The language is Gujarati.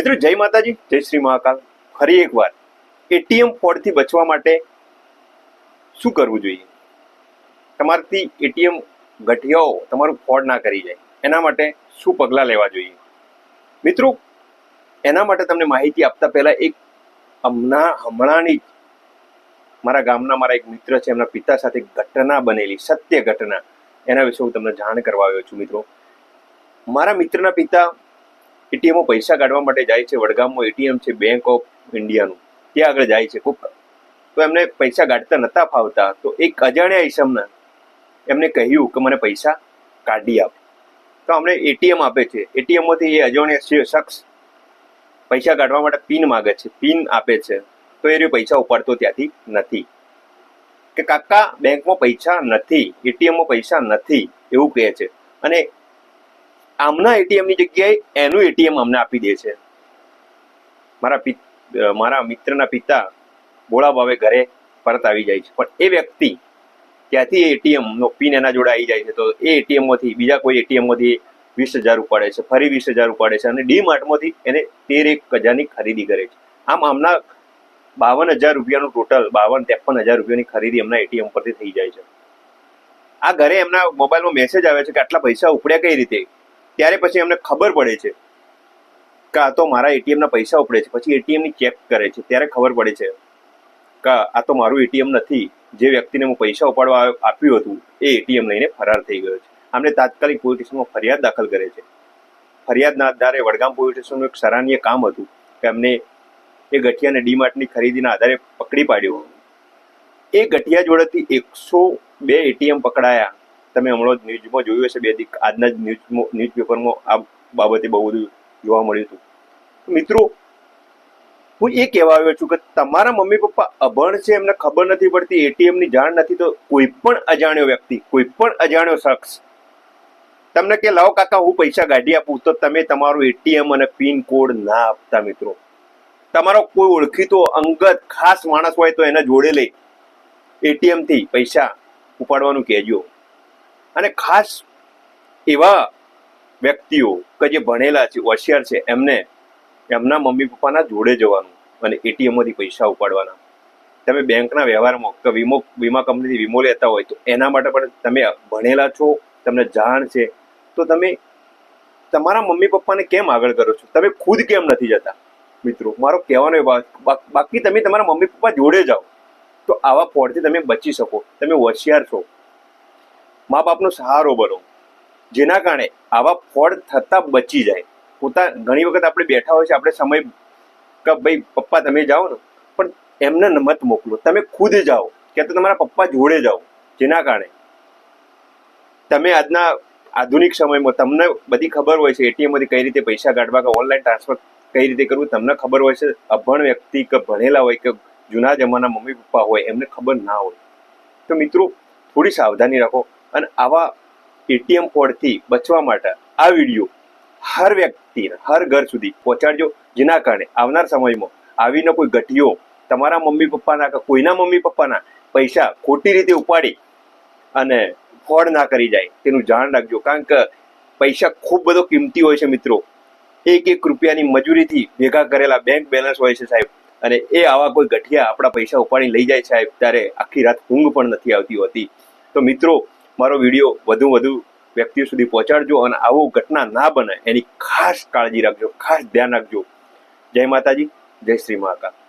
મિત્રો, જય માતાજી, જય શ્રી મહાકાલ. ફરી એકવાર, એટીએમ ફ્રોડથી બચવા માટે શું કરવું જોઈએ? તમારાથી એટીએમ ગઠિયાઓ તમારું ફ્રોડ ના કરી જાય. એના માટે શું પગલાં લેવા જોઈએ? મિત્રો, એના માટે તમને માહિતી આપતા પહેલાં એક હમણાં, હમણાંની જ મારા ગામના મારા એક મિત્ર છે, એમના પિતા સાથે ઘટના બનેલી, સત્ય ઘટના. એના વિશે હું તમને જાણ કરવા આવ્યો છું, મિત્રો. મારા મિત્રના પિતા એટીએમમાં પૈસા કાઢવા માટે જાય છે. વડગામમાં એટીએમ છે બેંક ઓફ ઇન્ડિયાનું ત્યાં આગળ જાય છે ખૂબ. તો એમને પૈસા કાઢતા નહોતા ફાવતા. તો એક અજાણ્યા ઈસમને એમને કહ્યું કે મને પૈસા કાઢી આપ. તો અમને એટીએમ આપે છે. એટીએમમાંથી એ અજાણ્યા શખ્સ પૈસા કાઢવા માટે પિન માગે છે. પિન આપે છે. તો એ રહ્યો પૈસા ઉપાડતો ત્યાંથી નથી. કે કાકા, બેંકમાં પૈસા નથી. એટીએમમાં પૈસા નથી. એવું કહે છે. અને આમના એટીએમની જગ્યાએ એનું એટીએમ અમને આપી દે છે. મારા મારા મિત્રના પિતા ભોળા ભાવે ઘરે પરત આવી જાય છે. પણ એ વ્યક્તિ ત્યાંથી એટીએમ નો પિન એના જોડે આવી જાય છે. તો એ એટીએમમાંથી બીજા કોઈ એટીએમમાંથી વીસ હજાર ઉપાડે છે. ફરી વીસ હજાર ઉપાડે છે અને ડી માર્ટમાંથી એને તેર એક હજારની ખરીદી કરે છે. આમ આમના બાવન હજાર રૂપિયાનું ટોટલ, બાવન ત્રેપન હજાર રૂપિયાની ખરીદી એમના એટીએમ પરથી થઈ જાય છે. આ ઘરે એમના મોબાઈલમાં મેસેજ આવે છે કે આટલા પૈસા ઉપડ્યા કઈ રીતે? ત્યારે પછી એમને ખબર પડે છે કે તો મારા એટીએમના પૈસા ઉપડે છે. પછી એટીએમની ચેક કરે છે. ત્યારે ખબર પડે છે કે આ તો મારું એટીએમ નથી. જે વ્યક્તિને હું પૈસા ઉપાડવા આપ્યું હતું, એ એટીએમ લઈને ફરાર થઈ ગયો છે. આમને તાત્કાલિક પોલીસ સ્ટેશનમાં ફરિયાદ દાખલ કરે છે. ફરિયાદના આધારે વડગામ પોલીસ સ્ટેશનનું એક સરાહનીય કામ હતું કે એમને એ ગઠિયાને ડીમાર્ટની ખરીદીના આધારે પકડી પાડ્યો. એ ગઠિયા જોડેથી એકસો બે એટીએમ પકડાયા. તમે હમણાં જ ન્યૂઝમાં જોયું હશે બે આજના જ ન્યૂઝ ન્યૂઝપેપરમાં આ બાબતે બહુ બધું જોવા મળ્યું હતું. મિત્રો, હું એ કહેવા આવ્યો છું કે તમારા મમ્મી પપ્પા અભણ છે, એમને ખબર નથી પડતી, એટીએમની જાણ નથી, તો કોઈ પણ અજાણ્યો વ્યક્તિ, કોઈ પણ અજાણ્યો શખ્સ, તમને કે લાવો કાકા હું પૈસા કાઢી આપું, તો તમે તમારું એટીએમ અને પિન કોડ ના આપતા મિત્રો. તમારો કોઈ ઓળખીતો અંગત ખાસ માણસ હોય તો એને જોડે લઈ એટીએમથી પૈસા ઉપાડવાનું કહેજો. અને ખાસ એવા વ્યક્તિઓ કે જે ભણેલા છે, હોશિયાર છે, એમને એમના મમ્મી પપ્પાના જોડે જવાનું અને એટીએમમાંથી પૈસા ઉપાડવાના. તમે બેંકના વ્યવહારમાં કે વીમો, વીમા કંપનીથી વીમો લેતા હોય તો એના માટે પણ તમે ભણેલા છો, તમને જાણ છે, તો તમે તમારા મમ્મી પપ્પાને કેમ આગળ કરો છો? તમે ખુદ કેમ નથી જતા? મિત્રો, મારો કહેવાનો એ બાકી તમે તમારા મમ્મી પપ્પા જોડે જાઓ, તો આવા ફોડથી તમે બચી શકો. તમે હોશિયાર છો. મા બાપનો સહારો બનો. જેના કારણે આવા ફોડ થતા બચી જાય. પોતા ઘણી વખત આપણે બેઠા હોય છે, આપણે સમય કે ભાઈ પપ્પા તમે જાઓ ને, પણ એમને મત મોકલો. તમે ખુદ જાઓ, કે તો તમારા પપ્પા જોડે જાઓ. જેના કારણે તમે આજના આધુનિક સમયમાં તમને બધી ખબર હોય છે, એટીએમમાંથી કઈ રીતે પૈસા કાઢવા કે ઓનલાઈન ટ્રાન્સફર કઈ રીતે કરવું, તમને ખબર હોય છે, અભણ વ્યક્તિ કે ભણેલા હોય કે જૂના જમાના મમ્મી પપ્પા હોય, એમને ખબર ના હોય. તો મિત્રો, થોડી સાવધાની રાખો. અને આવા એટીએમ ફ્રોડથી બચવા માટે આ વીડિયો હર વ્યક્તિને, હર ઘર સુધી પહોંચાડજો. જેના કારણે આવનાર સમયમાં આવીને કોઈ ગઠિયો તમારા મમ્મી પપ્પાના કે કોઈના મમ્મી પપ્પાના પૈસા ખોટી રીતે ઉપાડી અને ફ્રોડ ના કરી જાય, તેનું જાણ રાખજો. કારણ કે પૈસા ખૂબ બધો કિંમતી હોય છે મિત્રો. એક એક રૂપિયાની મજૂરીથી ભેગા કરેલા બેંક બેલેન્સ હોય છે સાહેબ. અને એ આવા કોઈ ગઠિયા આપણા પૈસા ઉપાડી લઈ જાય સાહેબ, ત્યારે આખી રાત ઊંઘ પણ નથી આવતી હોતી. તો મિત્રો મારો વીડિયો વધુ વધુ વ્યક્તિઓ સુધી પહોંચાડજો અને આવો ઘટના ના બને, એની ખાસ કાળજી રાખજો, ખાસ ધ્યાન રાખજો. જય માતાજી, જય શ્રી મહાકાલ.